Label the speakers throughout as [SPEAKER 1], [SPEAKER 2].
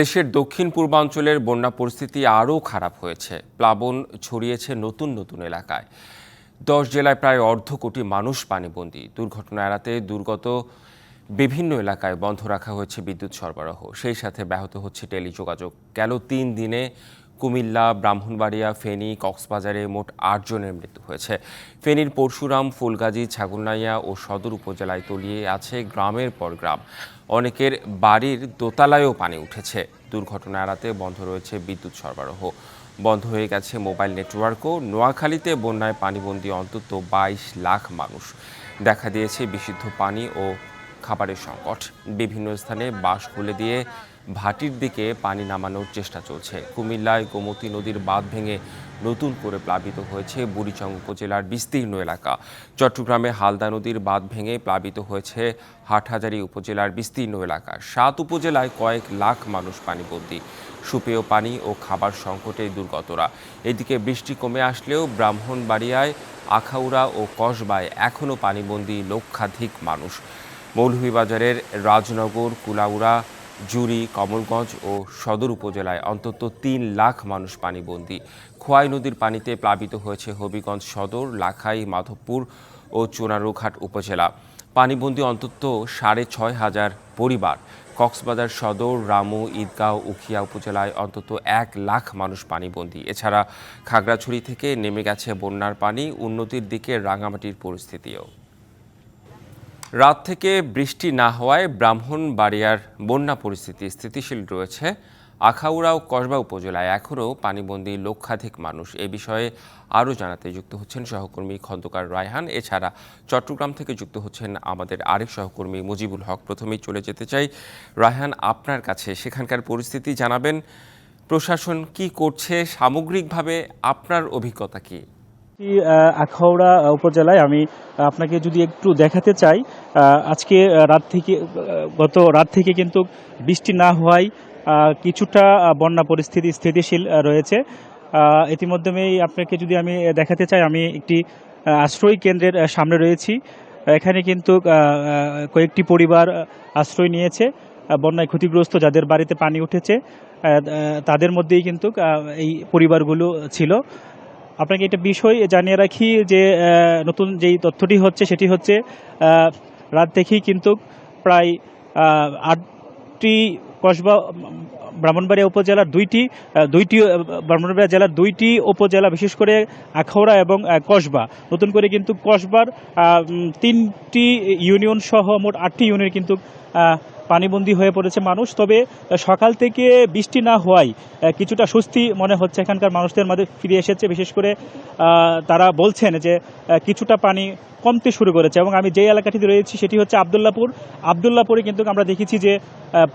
[SPEAKER 1] দেশের দক্ষিণ পূর্বাঞ্চলের বন্যা পরিস্থিতি আরও খারাপ হয়েছে। প্লাবন ছড়িয়েছে নতুন নতুন এলাকায়। দশ জেলায় প্রায় অর্ধ কোটি মানুষ পানিবন্দী। দুর্ঘটনা এড়াতে দুর্গত বিভিন্ন এলাকায় বন্ধ রাখা হয়েছে বিদ্যুৎ সরবরাহ। সেই সাথে ব্যাহত হচ্ছে টেলিযোগাযোগ। গেল তিন দিনে কুমিল্লা, ব্রাহ্মণবাড়িয়া, ফেনী, কক্সবাজারে মোট আটজনের মৃত্যু হয়েছে। ফেনীর পরশুরাম, ফুলগাজী ছাগলনাইয়া ও সদর উপজেলায় তলিয়ে আছে গ্রামের পর গ্রাম। অনেকের বাড়ির দোতলায়ও পানি উঠেছে। দুর্ঘটনা এড়াতে বন্ধ রয়েছে বিদ্যুৎ সরবরাহ। বন্ধ হয়ে গেছে মোবাইল নেটওয়ার্কও। নোয়াখালীতে বন্যায় পানিবন্দী অন্তত বাইশ লাখ মানুষ দেখা দিয়েছে বিশুদ্ধ পানি ও খাবারের সংকট। বিভিন্ন স্থানে বাঁশ খুলে দিয়ে ভাটির দিকে পানি নামানোর চেষ্টা চলছে। কুমিল্লায় গোমতী নদীর বাঁধ ভেঙে নতুন করে প্লাবিত হয়েছে বুড়িচং উপজেলার বিস্তীর্ণ এলাকা। চট্টগ্রামে হালদা নদীর বাঁধ ভেঙে প্লাবিত হয়েছে হাটহাজারি উপজেলার বিস্তীর্ণ এলাকা। সাত উপজেলায় কয়েক লাখ মানুষ পানিবন্দী। সুপেয় পানি ও খাবার সংকটে দুর্গতরা। এদিকে বৃষ্টি কমে আসলেও ব্রাহ্মণবাড়িয়ায়, আখাউড়া ও কসবায় এখনও পানিবন্দী লক্ষাধিক মানুষ। মৌলভীবাজারের রাজনগর, কুলাউড়া জুরি কমলগঞ্জ ও সদর উপজেলায় অন্তত তিন লাখ মানুষ পানিবন্দী। খোয়াই নদীর পানিতে প্লাবিত হয়েছে হবিগঞ্জ সদর, লাখাই, মাধবপুর ও চুনারুঘাট উপজেলা। পানিবন্দী অন্তত সাড়ে ছয় হাজার পরিবার। কক্সবাজার সদর, রামু, ঈদগাঁও, উখিয়া উপজেলায় অন্তত এক লাখ মানুষ পানিবন্দী। এছাড়া খাগড়াছড়ি থেকে নেমে গেছে বন্যার পানি, উন্নতির দিকে রাঙামাটির পরিস্থিতিও। রাত থেকে বৃষ্টি না হওয়ায় ব্রাহ্মণবাড়িয়ার বন্যা পরিস্থিতি স্থিতিশীল রয়েছে। আখাউড়া ও কসবা উপজেলায় এখনও পানিবন্দী লক্ষাধিক মানুষ। এ বিষয়ে আরও জানাতে যুক্ত হচ্ছেন সহকর্মী খন্দকার রায়হান। এছাড়া চট্টগ্রাম থেকে যুক্ত হচ্ছেন আমাদের আরেক সহকর্মী মুজিবুল হক। প্রথমেই চলে যেতে চাই। রায়হান, আপনার কাছে সেখানকার পরিস্থিতি জানাবেন। প্রশাসন কি করছে? সামগ্রিকভাবে আপনার অভিজ্ঞতা কি?
[SPEAKER 2] আখাউড়া উপজেলায়। আমি আপনাকে যদি একটু দেখাতে চাই আজকে রাত থেকে গত রাত থেকে কিন্তু বৃষ্টি না হওয়ায় কিছুটা বন্যা পরিস্থিতি স্থিতিশীল রয়েছে। ইতিমধ্যেই আপনাকে যদি আমি দেখাতে চাই, আমি একটি আশ্রয় কেন্দ্রের সামনে রয়েছি। এখানে কিন্তু কয়েকটি পরিবার আশ্রয় নিয়েছে বন্যায় ক্ষতিগ্রস্ত, যাদের বাড়িতে পানি উঠেছে তাদের মধ্যেই কিন্তু এই পরিবারগুলো ছিল। আপনাকে একটা বিষয় জানিয়ে রাখি যে নতুন যেই তথ্যটি হচ্ছে সেটি হচ্ছে রাত থেকেই কিন্তু প্রায় আটটি কসবা, ব্রাহ্মণবাড়িয়া উপজেলার দুইটি দুইটি ব্রাহ্মণবাড়িয়া জেলার দুইটি উপজেলা, বিশেষ করে আখাউড়া এবং কসবা। নতুন করে কিন্তু কসবার তিনটি ইউনিয়ন সহ মোট আটটি ইউনিয়ন কিন্তু পানিবন্দী হয়ে পড়েছে মানুষ। তবে সকাল থেকে বৃষ্টি না হওয়ায় কিছুটা স্বস্তি মনে হচ্ছে এখানকার মানুষদের মাঝে ফিরে এসেছে। বিশেষ করে তারা বলছেন যে কিছুটা পানি কমতে শুরু করেছে এবং আমি যে এলাকাটিতে রয়েছি সেটি হচ্ছে আবদুল্লাপুর। আবদুল্লাপুরে কিন্তু আমরা দেখেছি যে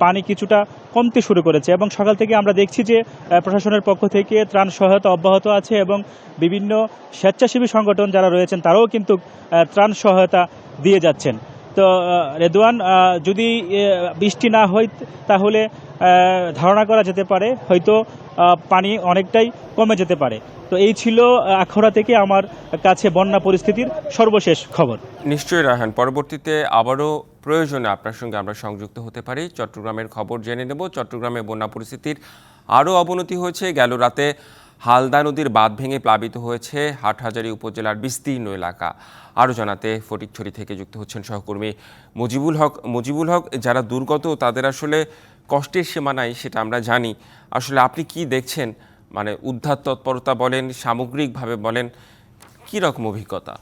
[SPEAKER 2] পানি কিছুটা কমতে শুরু করেছে এবং সকাল থেকে আমরা দেখছি যে প্রশাসনের পক্ষ থেকে ত্রাণ সহায়তা অব্যাহত আছে এবং বিভিন্ন স্বেচ্ছাসেবী সংগঠন যারা রয়েছেন তারাও কিন্তু ত্রাণ সহায়তা দিয়ে যাচ্ছেন। তো রেদওয়ান যদি বৃষ্টি না হয় তাহলে ধারণা করা যেতে পারে হয়তো পানি অনেকটাই কমে যেতে পারে। তো এই ছিল আহ, আখাউড়া থেকে আমার কাছে বন্যা পরিস্থিতির সর্বশেষ খবর।
[SPEAKER 1] নিশ্চয়ই রাহান পরবর্তীতে আবারও প্রয়োজনে আপনার সঙ্গে আমরা সংযুক্ত হতে পারি। চট্টগ্রামের খবর জেনে নেব। চট্টগ্রামে বন্যা পরিস্থিতির আরও অবনতি হয়েছে। গেল রাতে হালদা নদীর বাঁধ ভেঙে প্লাবিত হয়েছে হাটহাজারী উপজেলার বিস্তীর্ণ এলাকা। আরও জানাতে ফটিকছড়ি থেকে যুক্ত হচ্ছেন সহকর্মী মুজিবুল হক। মুজিবুল হক, যারা দুর্গত, তাদের আসলে কষ্টের সীমানায় সেটা আমরা জানি। আসলে আপনি কি দেখছেন? মানে উদ্ধার তৎপরতা বলেন, সামগ্রিকভাবে বলেন, কীরকম অভিজ্ঞতা?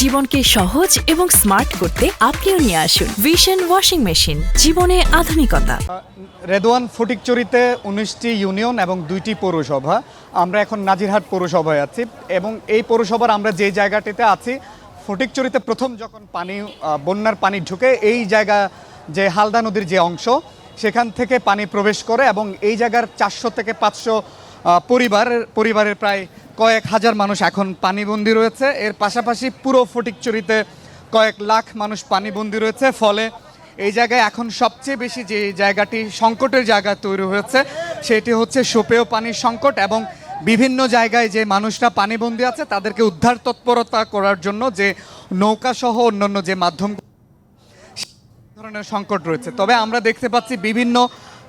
[SPEAKER 3] জীবনকে সহজ এবং স্মার্ট করতে আপনিও নিয়ে আসুন ভিশন ওয়াশিং মেশিন, জীবনে আধুনিকতা।
[SPEAKER 4] রেদওয়ান ফটিকচুরিতে উনিশটি ইউনিয়ন এবং দুইটি পৌরসভা। আমরা এখন নাজিরহাট পৌরসভায় আছি এবং এই পৌরসভার আমরা যে জায়গাটিতে আছি ফটিকচুরিতে প্রথম যখন পানি বন্যার পানি ঢুকে, এই জায়গা যে হালদা নদীর যে অংশ, সেখান থেকে পানি প্রবেশ করে এবং এই জায়গার চারশো থেকে পাঁচশো পরিবার, পরিবারের প্রায় কয়েক হাজার মানুষ এখন পানিবন্দী রয়েছে। এর পাশাপাশি পুরো ফটিকচুরিতে কয়েক লাখ মানুষ পানিবন্দী রয়েছে। ফলে এই জায়গায় এখন সবচেয়ে বেশি যে জায়গাটি সংকটের জায়গা তৈরি হয়েছে, সেটি হচ্ছে সুপেয় পানির সংকট এবং বিভিন্ন জায়গায় যে মানুষরা পানিবন্দী আছে, তাদেরকে উদ্ধার তৎপরতা করার জন্য যে নৌকা সহ অন্যান্য যে মাধ্যম ধরনের সংকট রয়েছে। তবে আমরা দেখতে পাচ্ছি বিভিন্ন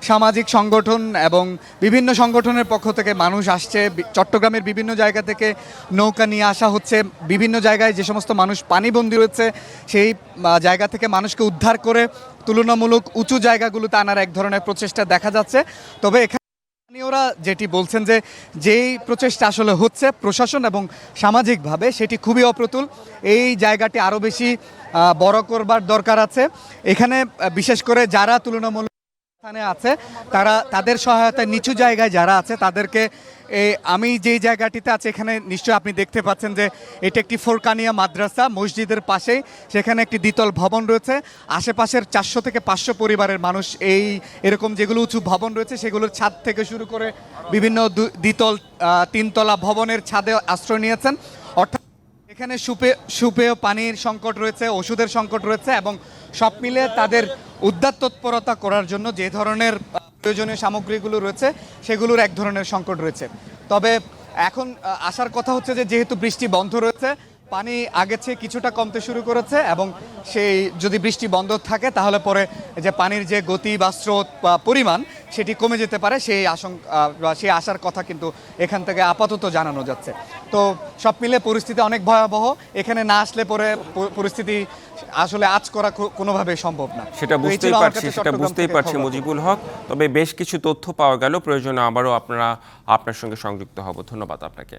[SPEAKER 4] সামাজিক সংগঠন এবং বিভিন্ন সংগঠনের পক্ষ থেকে মানুষ আসছে। চট্টগ্রামের বিভিন্ন জায়গা থেকে নৌকা নিয়ে আসা হচ্ছে। বিভিন্ন জায়গায় যে সমস্ত মানুষ পানিবন্দী রয়েছে, সেই জায়গা থেকে মানুষকে উদ্ধার করে তুলনামূলক উঁচু জায়গাগুলোতে আনার এক ধরনের প্রচেষ্টা দেখা যাচ্ছে। তবে এখানে স্থানীয়রা যেটি বলছেন যে, যেই প্রচেষ্টা আসলে হচ্ছে, প্রশাসন এবং সামাজিকভাবে সেটি খুবই অপ্রতুল। এই জায়গাটি আরও বেশি বড় করবার দরকার আছে। এখানে বিশেষ করে যারা তুলনামূলক স্থানে আছে, তারা তাদের সহায়তায় নিচু জায়গায় যারা আছে, তাদেরকে আমি যেই জায়গাটিতে আছে এখানে নিশ্চয়ই আপনি দেখতে পাচ্ছেন যে এটি একটি ফোরকানিয়া মাদ্রাসা, মসজিদের পাশেই সেখানে একটি দ্বিতল ভবন রয়েছে। আশেপাশের চারশো থেকে পাঁচশো পরিবারের মানুষ এই এরকম যেগুলো উঁচু ভবন রয়েছে, সেগুলোর ছাদ থেকে শুরু করে বিভিন্ন দ্বিতল তিনতলা ভবনের ছাদে আশ্রয় নিয়েছেন। অর্থাৎ এখানে সুপে, সুপেয় পানির সংকট রয়েছে, ওষুধের সংকট রয়েছে এবং সব মিলে তাদের উদ্যাত তৎপরতা করার জন্য যে ধরনের প্রয়োজনীয় সামগ্রীগুলো রয়েছে, সেগুলোর এক ধরনের সংকট রয়েছে। তবে এখন আসার কথা হচ্ছে যে যেহেতু বৃষ্টি বন্ধ রয়েছে, পানি আগে চেয়ে কিছুটা কমতে শুরু করেছে এবং সেই যদি বৃষ্টি বন্ধ থাকে, তাহলে পরে যে পানির যে গতি বা স্রোত বা পরিমাণ সেটি কমে যেতে পারে সেই আশঙ্কা সেই আসার কথা কিন্তু এখান থেকে আপাতত জানানো যাচ্ছে। তো সব মিলে পরিস্থিতি অনেক ভয়াবহ এখানে না আসলে পরে পরিস্থিতি আসলে আজ করা কোনোভাবে সম্ভব না।
[SPEAKER 1] সেটা বুঝতেই পারছি সেটা বুঝতেই পারছি মুজিবুল হক। তবে বেশ কিছু তথ্য পাওয়া গেল প্রয়োজনে আবারও আপনারা আপনার সঙ্গে সংযুক্ত হব। ধন্যবাদ আপনাকে।